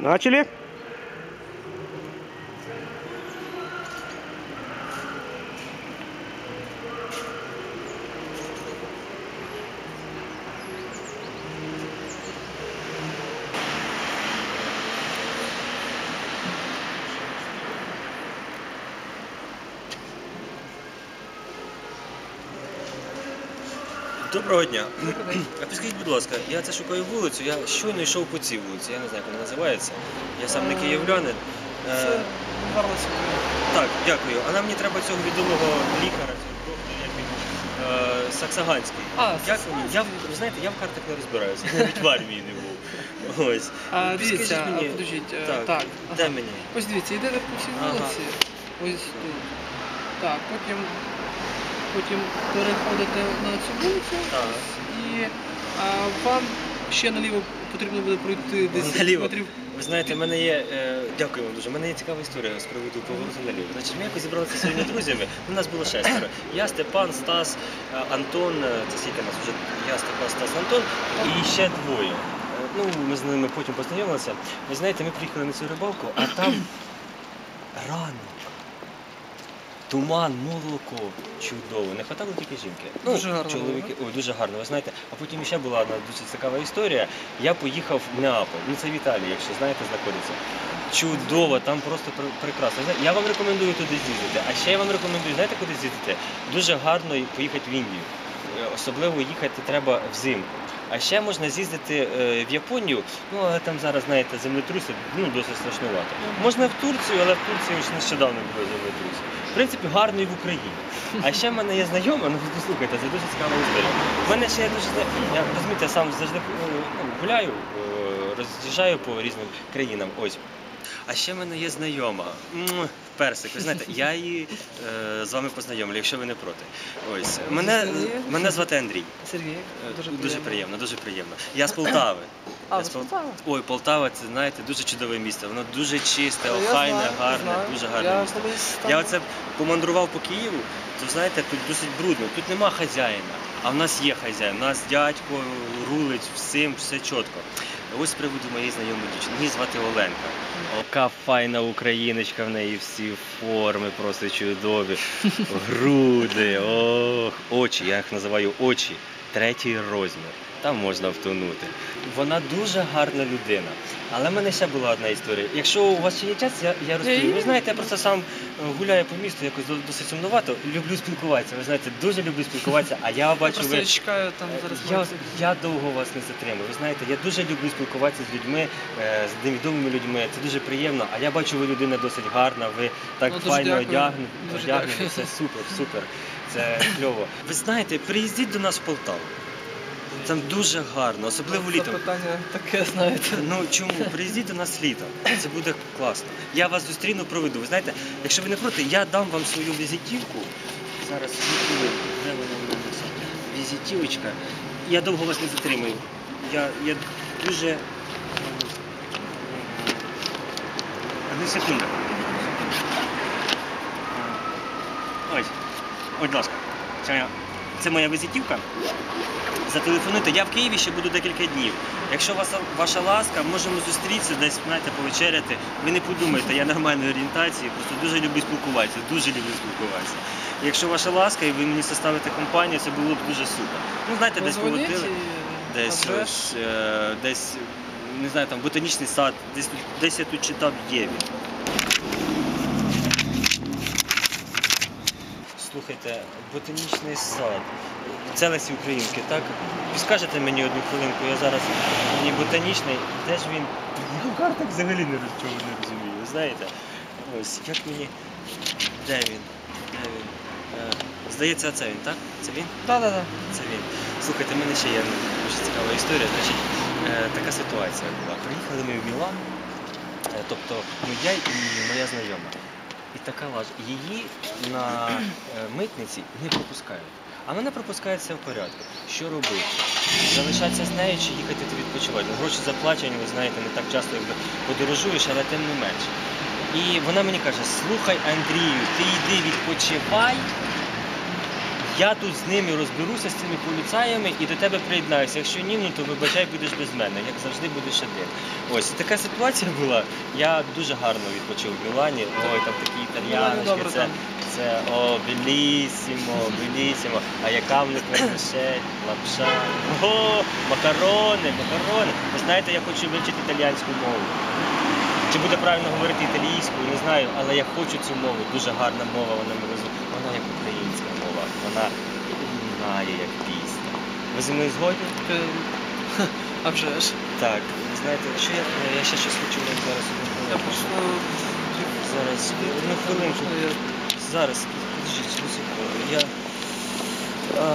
Начали? Доброго дня. А підскажіть, будь ласка, я це шукаю вулицю, я щойно йшов по цій вулиці, я не знаю, як вона називається. Я сам не київлянин. Е, Це Гарлиці. Так, дякую. А нам мені треба цього відомого лікаря, цього доктора, як він, е, Саксаганський. А, Як Саксаганський. Я, в- ви знаєте, я в картах не розбираюся, я навіть в армії не був. Ось. А, Підскажіть дивіться, мені, а, подождіть, е, так, так, де ага. мені? Ось дивіться, йдете по всій Ага. вулиці, ось тут. Так, потім, потім переходите на цю вулицю і а, вам ще наліво потрібно буде пройти 10 Наліво? метрів. Ви знаєте, в мене є. Е, дякую вам дуже. У мене є цікава історія з приводу повороту наліво. Значить, ми якось зібралися своїми друзями. У нас було шестеро. Я, Степан, Стас, е, Антон. е, Це скільки нас вже? Я, Степан, Стас, Антон і ще двоє. Е, Ну, ми з ними потім познайомилися. Ви знаєте, ми приїхали на цю рибалку, а там ранок. Туман, молоко, чудово. Не хватало тільки жінки. Ну, Дуже гарно Чоловіки, ой, дуже гарно. Ви знаєте, а потім ще була одна дуже цікава історія. Я поїхав в Неаполь. Ну це в Італії, якщо знаєте, знаходиться. Чудово, там просто пр- прекрасно. Я вам рекомендую туди з'їздити. А ще я вам рекомендую, знаєте, куди з'їздити? Дуже гарно поїхати в Індію. Е, Особливо їхати треба взимку. А ще можна з'їздити е, в Японію, ну але там зараз, знаєте, землетруси, ну досить страшнувато. Можна в Турцію, але в Турції ось нещодавно були землетруси. В принципі, гарно і в Україні. А ще в мене є знайома, ну послухайте, це дуже цікава історія. У мене ще є дуже я розумієте, сам завжди е, ну, гуляю, е, роз'їжджаю по різним країнам. Ось. А ще в мене є знайома. М, Персик, ви знаєте, я її е, з вами познайомлю, якщо ви не проти. Ось. Мене, мене звати Андрій. Сергій, Е, дуже, дуже приємно, дуже приємно. Я з Полтави. А, Я ви з з Пол- Полтави? Ой, Полтава, це знаєте, дуже чудове місце. Воно дуже чисте, Я охайне, знаю, гарне, знаю. дуже гарне Я місце. колись там- Я оце помандрував по Києву, то знаєте, тут досить брудно. Тут нема хазяїна, а в нас є хазяїн. У нас дядько рулить всім, все чітко. Ось з приводу моєї знайомої дівчини. Її звати Оленка. Яка файна україночка в неї всі форми просто чудові. Груди, ох, очі, я їх називаю очі. Третій розмір. Там можна втонути. Вона дуже гарна людина. Але в мене ще була одна історія. Якщо у вас ще є час, я, я розповім. Ви знаєте, я просто сам е, гуляю по місту, якось досить сумнувато. Люблю спілкуватися. Ви знаєте, дуже люблю спілкуватися, а я Я бачу, просто ви. чекаю там зараз. Я, я довго вас не затримую. Ви знаєте, я дуже люблю спілкуватися з людьми, е, з невідомими людьми. Це дуже приємно. А я бачу, ви людина досить гарна, ви так Ну, файно дякую. Це супер, супер. Це кльово. Ви знаєте, приїздіть до нас в Полтаву. Там дуже гарно, особливо Це літом. питання таке, знаєте. Ну чому? Приїздіть до нас літом. Це буде класно. Я вас зустріну, проведу. Ви знаєте, якщо ви не проти, я дам вам свою візитівку. Зараз візитую. Де вона в мене? Візитівочка. Я довго вас не затримую. Я, я дуже. е, Одну секунду. Ось. Будь ласка. Це моя, це моя візитівка. Зателефонуйте. Я в Києві ще буду декілька днів. Якщо вас, ваша ласка, можемо зустрітися десь, знаєте, повечеряти. Ви не подумайте, я нормальної орієнтації, просто дуже люблю спілкуватися, дуже люблю спілкуватися. Якщо ваша ласка і ви мені составите компанію, це було б дуже супер. Ну, знаєте, десь Позвоніть полетіли, десь ось, е, десь, не знаю, там ботанічний сад, десь, десь я тут читав є він. Слухайте, ботанічний сад. Це Лесі Українки, так? Скажете мені одну хвилинку, я зараз мені ботанічний, де ж він? Я в картах взагалі не чого не розумію, ви знаєте? Ось, як мені. Де він? Де він? Е, Здається, це він, так? Це він? Так, так, так. Це він. Слухайте, в мене ще є дуже цікава історія. Значить, е, така ситуація була. Приїхали ми в Мілан, е, тобто ну, я і моя знайома. І така лаж. Її на е, митниці не пропускають. А мене пропускають все в порядку. Що робити? Залишатися з нею чи їхати ти відпочивати? Ну, Гроші заплачені, ви знаєте, не так часто якби подорожуєш, але тим не менше. І вона мені каже: слухай, Андрію, ти йди відпочивай, Я тут з ними розберуся з цими поліцаями і до тебе приєднаюся. Якщо ні, ну то вибачай, будеш без мене. Як завжди будеш один. Ось така ситуація була. Я дуже гарно відпочив в Мілані. Ой, там такі італіяночки. Це, це о, белісімо, белісімо. А яка в них вермишель, лапша. Ого, макарони, макарони. Ви знаєте, я хочу вивчити італіянську мову. Чи буде правильно говорити італійською, не знаю, але я хочу цю мову. Дуже гарна мова, вона мене роз- Вона як українська мова, вона лунає як пісня. Ви зі мною згодні? Е, А вже ж. Так, ви знаєте, що я, я ще щось хочу вам зараз Я просто Зараз, одну хвилинку. Зараз, подождіть, одну секунду. Я... А,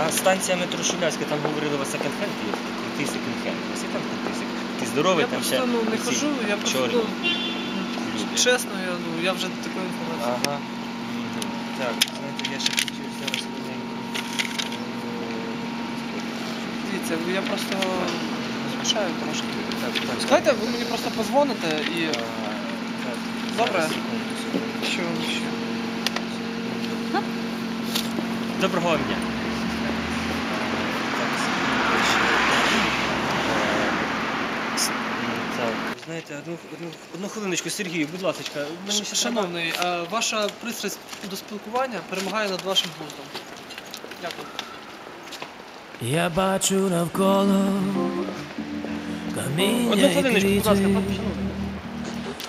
а станція метро Шулявська, там говорили, у вас секонд-хенд є, такий крутий секонд-хенд. Здоровий, Я там просто ще ну, не хожу, я просто чорні ну, чесно, я, ну, я вже до такої інформації. Ага. Мгм. Так, знаєте, я ще хотів зараз хвилинку. Дивіться, я просто звичаю трошки. Так, так. Знаєте, ви мені просто позвоните і так, Добре. зараз, секунду, секунду. що ще. Доброго дня. Так, секундочку. Е, с- м, Так, знаєте, одну, одну, одну хвилиночку, Сергію, будь ласка, мені ще треба- Шановний, а ваша пристрасть до спілкування перемагає над вашим глуздом. Дякую. Я бачу навколо Одну каміння і хвилиночку, будь ласка, квіти, пан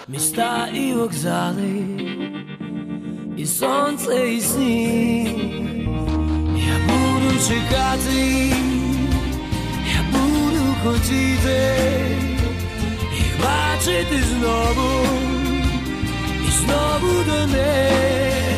міста і вокзали, і сонце, і сніг. Я буду чекати, я буду хотіти бачити знову, і знову до них.